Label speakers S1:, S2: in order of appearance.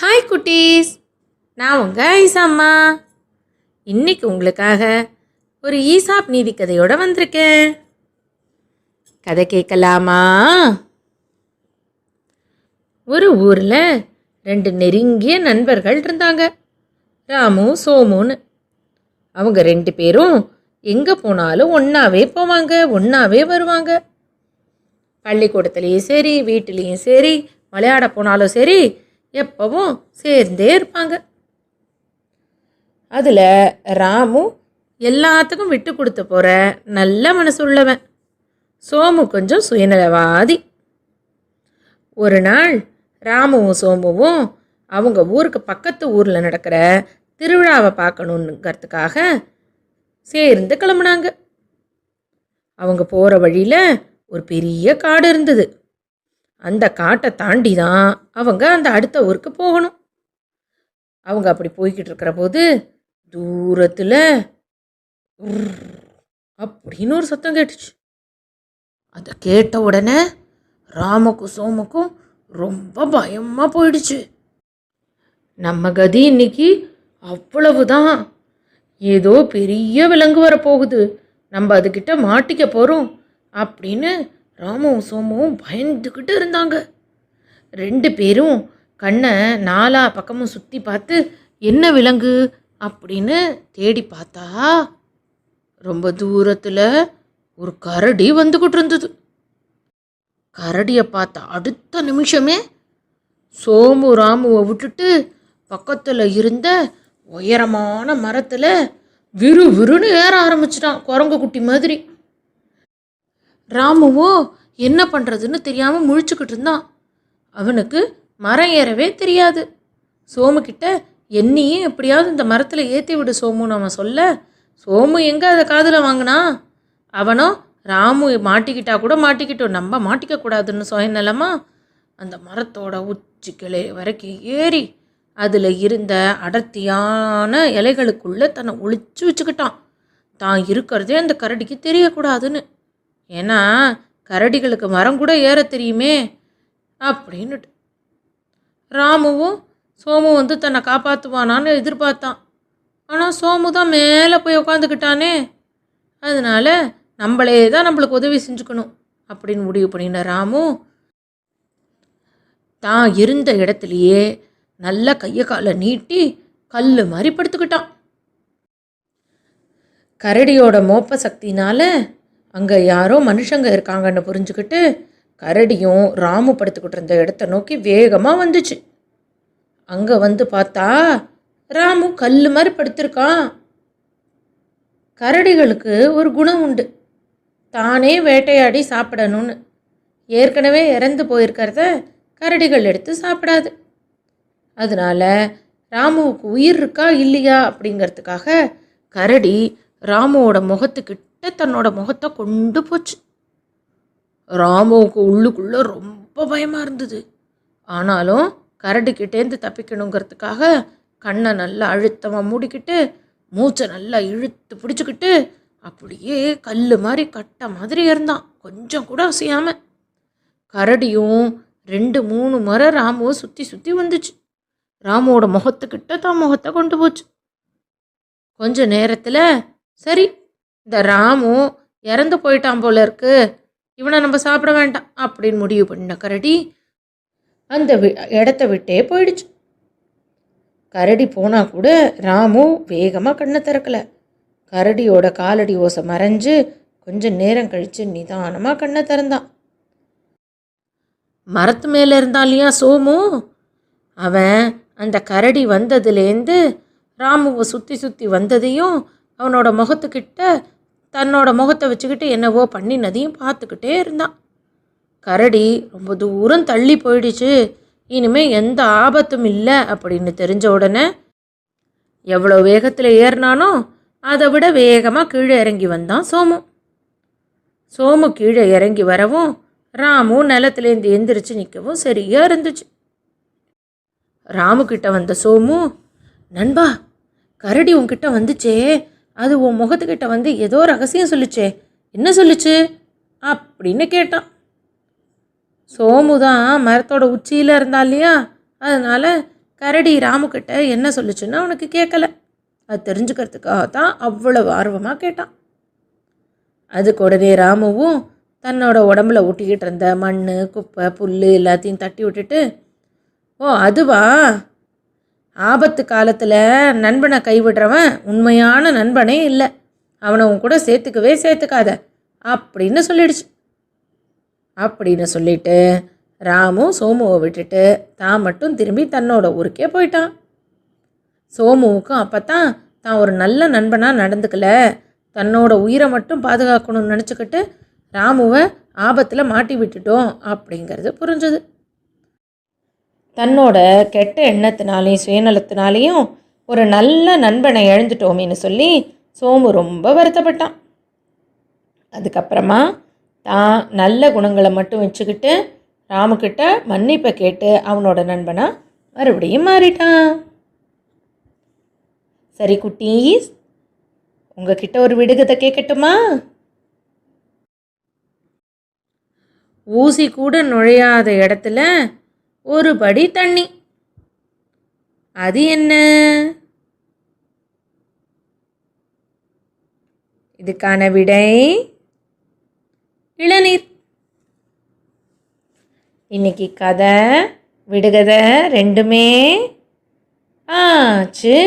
S1: Hi குட்டீஸ். நான் உங்கள் ஐசாம்மா இன்னைக்கு உங்களுக்காக ஒரு ஈசாப் நீதி கதையோடு வந்திருக்கேன். கதை கேட்கலாமா? ஒரு ஊரில் ரெண்டு நெருங்கிய நண்பர்கள் இருந்தாங்க. ராமு சோமுன்னு. அவங்க ரெண்டு பேரும் எங்கே போனாலும் ஒன்றாவே போவாங்க ஒன்றாவே வருவாங்க. பள்ளிக்கூடத்துலேயும் சரி வீட்டிலையும் சரி விளையாட போனாலும் சரி எப்பவும் சேர்ந்தே இருப்பாங்க. அதில் ராமு எல்லாத்துக்கும் விட்டு கொடுத்து போகிற நல்ல மனசு உள்ளவன் சோமு கொஞ்சம் சுயநலவாதி. ஒரு நாள் ராமுவும் சோமுவும் அவங்க ஊருக்கு பக்கத்து ஊரில் நடக்கிற திருவிழாவை பார்க்கணுங்கிறதுக்காக சேர்ந்து கிளம்புனாங்க. அவங்க போகிற வழியில் ஒரு பெரிய காடு இருந்தது. அந்த காட்டை தாண்டி தான் அவங்க அந்த அடுத்த ஊருக்கு போகணும். அவங்க அப்படி போய்கிட்டு இருக்கிற போது தூரத்தில் அப்படின்னு ஒரு சத்தம் கேட்டுச்சு. அதை கேட்ட உடனே ராமுக்கும் சோமுக்கும் ரொம்ப பயமாக போயிடுச்சு. நம்ம கதி இன்னைக்கு அவ்வளவுதான். ஏதோ பெரிய விலங்கு வரப்போகுது. நம்ம அதுக்கிட்ட மாட்டிக்க போகிறோம் அப்படின்னு ராமுவும் சோமும் பயந்துக்கிட்டு இருந்தாங்க. ரெண்டு பேரும் கண்ணை நாலா பக்கமும் சுற்றி பார்த்து என்ன விலங்கு? அப்படின்னு தேடி பார்த்தா ரொம்ப தூரத்தில் ஒரு கரடி வந்துக்கிட்டு இருந்தது. கரடியை பார்த்த அடுத்த நிமிஷமே சோமு ராமுவை விட்டுட்டு பக்கத்தில் இருந்த உயரமான மரத்தில் விறு விறுன்னு ஏற ஆரம்பிச்சிட்டான் குரங்கு குட்டி மாதிரி. ராமுவோ என்ன பண்ணுறதுன்னு தெரியாமல் முழிச்சுக்கிட்டு இருந்தான். அவனுக்கு மரம் ஏறவே தெரியாது. சோமுக்கிட்ட என்னையே எப்படியாவது இந்த மரத்தில் ஏற்றி விடு சோமுன்னு அவன் சொல்ல. சோமு எங்கே அதை காதில் வாங்கினா? அவனோ ராமு மாட்டிக்கிட்டா கூட மாட்டிக்கிட்டோம். நம்ம மாட்டிக்கக்கூடாதுன்னு சுயநலமா அந்த மரத்தோட உச்சி கிளை வரைக்கும் ஏறி அதில் இருந்த அடர்த்தியான இலைகளுக்குள்ளே தன்னை ஒழிச்சு வச்சுக்கிட்டான். தான் இருக்கிறதே அந்த கரடிக்கு தெரியக்கூடாதுன்னு. ஏன்னா கரடிகளுக்கு மரம் கூட ஏற தெரியுமே அப்படின்னுட்டு. ராமுவும் சோமு வந்து தன்னை காப்பாற்றுவானான்னு எதிர்பார்த்தான். ஆனால் சோமு தான் மேலே போய் உட்காந்துக்கிட்டானே அதனால நம்மளே தான் நம்மளுக்கு உதவி செஞ்சுக்கணும் அப்படின்னு முடிவு பண்ணின ராமு தான் இருந்த இடத்துலையே நல்லா கையை காலை நீட்டி கல் மாதிரி படுத்துக்கிட்டான். கரடியோட மோப்ப சக்தினால அங்கே யாரோ மனுஷங்க இருக்காங்கன்னு புரிஞ்சுக்கிட்டு கரடியும் ராமு படுத்துக்கிட்டு இருந்த இடத்த நோக்கி வேகமாக வந்துச்சு. அங்கே வந்து பார்த்தா ராமு கல் மாதிரி படுத்திருக்கான். கரடிகளுக்கு ஒரு குணம் உண்டு. தானே வேட்டையாடி சாப்பிடணும்னு. ஏற்கனவே இறந்து போயிருக்கிறத கரடிகள் எடுத்து சாப்பிடாது. அதனால ராமுவுக்கு உயிர் இருக்கா இல்லையா அப்படிங்கிறதுக்காக கரடி ராமுவோட முகத்துக்கிட்ட தன்னோட முகத்தை கொண்டு போச்சு. ராமுவுக்கு உள்ளுக்குள்ளே ரொம்ப பயமாக இருந்தது. ஆனாலும் கரடிக்கிட்டேருந்து தப்பிக்கணுங்கிறதுக்காக கண்ணை நல்லா அழுத்தமாக மூடிக்கிட்டு மூச்சை நல்லா இழுத்து பிடிச்சிக்கிட்டு அப்படியே கல் மாதிரி கட்டை மாதிரி இருந்தான். கொஞ்சம் கூட அசையாமல் கரடியும் ரெண்டு மூணு முறை ராமுவை சுற்றி சுற்றி வந்துச்சு. ராமுவோட முகத்துக்கிட்ட தான் முகத்தை கொண்டு போச்சு. கொஞ்ச நேரத்தில் சரி இந்த ராமு இறந்து போயிட்டான் போல இருக்கு. இவனை நம்ம சாப்பிட வேண்டாம் அப்படின்னு முடிவு பண்ண கரடி அந்த வி- இடத்த விட்டே போயிடுச்சு. கரடி போனால் கூட ராமு வேகமாக கண்ணை திறக்கல. கரடியோட காலடி ஓசை மறைஞ்சு கொஞ்சம் நேரம் கழித்து நிதானமாக கண்ணை திறந்தான். மரத்து மேலே இருந்தான் இல்லையா சோமு? அவன் அந்த கரடி வந்ததுலேருந்து ராமுவை சுற்றி சுற்றி வந்ததையும் அவனோட முகத்துக்கிட்ட தன்னோட முகத்தை வச்சுக்கிட்டு என்னவோ பண்ணினதையும் பார்த்துக்கிட்டே இருந்தான். கரடி ரொம்ப தூரம் தள்ளி போயிடுச்சு. இனிமே எந்த ஆபத்தும் இல்லை அப்படின்னு தெரிஞ்ச உடனே எவ்வளோ வேகத்தில் ஏறினானோ அதை விட வேகமாக கீழே இறங்கி வந்தான் சோமு. சோமு கீழே இறங்கி வரவும் ராமு நிலத்துலேருந்து எந்திரிச்சு நிற்கவும் சரியாக இருந்துச்சு. ராமு கிட்ட வந்த சோமு நண்பா கரடி உன்கிட்ட வந்துச்சே. அது உன் முகத்துக்கிட்ட வந்து ஏதோ ரகசியம் சொல்லிச்சே. என்ன சொல்லுச்சு? அப்படின்னு கேட்டான். சோமு தான் மரத்தோட உச்சியில் இருந்தா இல்லையா? அதனால் கரடி ராமுக்கிட்ட என்ன சொல்லிச்சுன்னு அவனுக்கு கேட்கல. அது தெரிஞ்சுக்கிறதுக்காக தான் அவ்வளவு ஆர்வமாக கேட்டான். அதுக்கு உடனே ராமுவும் தன்னோட உடம்புல ஒட்டிக்கிட்டு இருந்த மண் குப்பை புல் எல்லாத்தையும் தட்டி விட்டுட்டு ஓ அதுவா? ஆபத்து காலத்தில் நண்பனை கைவிடுறவன் உண்மையான நண்பனே இல்லை. அவனை உன் கூட சேர்த்துக்கவே சேர்த்துக்காத. அப்படின்னு சொல்லிடுச்சு. அப்படின்னு சொல்லிட்டு ராமு சோமுவை விட்டுட்டு தான் மட்டும் திரும்பி தன்னோட ஊருக்கே போயிட்டான். சோமுவுக்கும் அப்போ தான் தான் ஒரு நல்ல நண்பனாக நடந்துக்கல. தன்னோட உயிரை மட்டும் பாதுகாக்கணும்னு நினச்சிக்கிட்டு ராமுவை ஆபத்தில் மாட்டி விட்டுட்டோம் அப்படிங்கிறது புரிஞ்சுது. தன்னோட கெட்ட எண்ணத்தினாலையும் சுயநலத்தினாலையும் ஒரு நல்ல நண்பனை இழந்துட்டோமேனு சொல்லி சோமு ரொம்ப வருத்தப்பட்டான். அதுக்கப்புறமா தான் நல்ல குணங்களை மட்டும் வச்சுக்கிட்டு ராமுக்கிட்ட மன்னிப்பை கேட்டு அவனோட நண்பனாக மறுபடியும் மாறிட்டான். சரி குட்டீஸ் உங்ககிட்ட ஒரு விடுகதை கேட்கட்டுமா? ஊசி கூட நுழையாத இடத்துல ஒரு படி தண்ணி. அது என்ன? இதுக்கான விடை இளநீர். இன்னைக்கு கதை விடுகதை ரெண்டுமே ஆச்சு.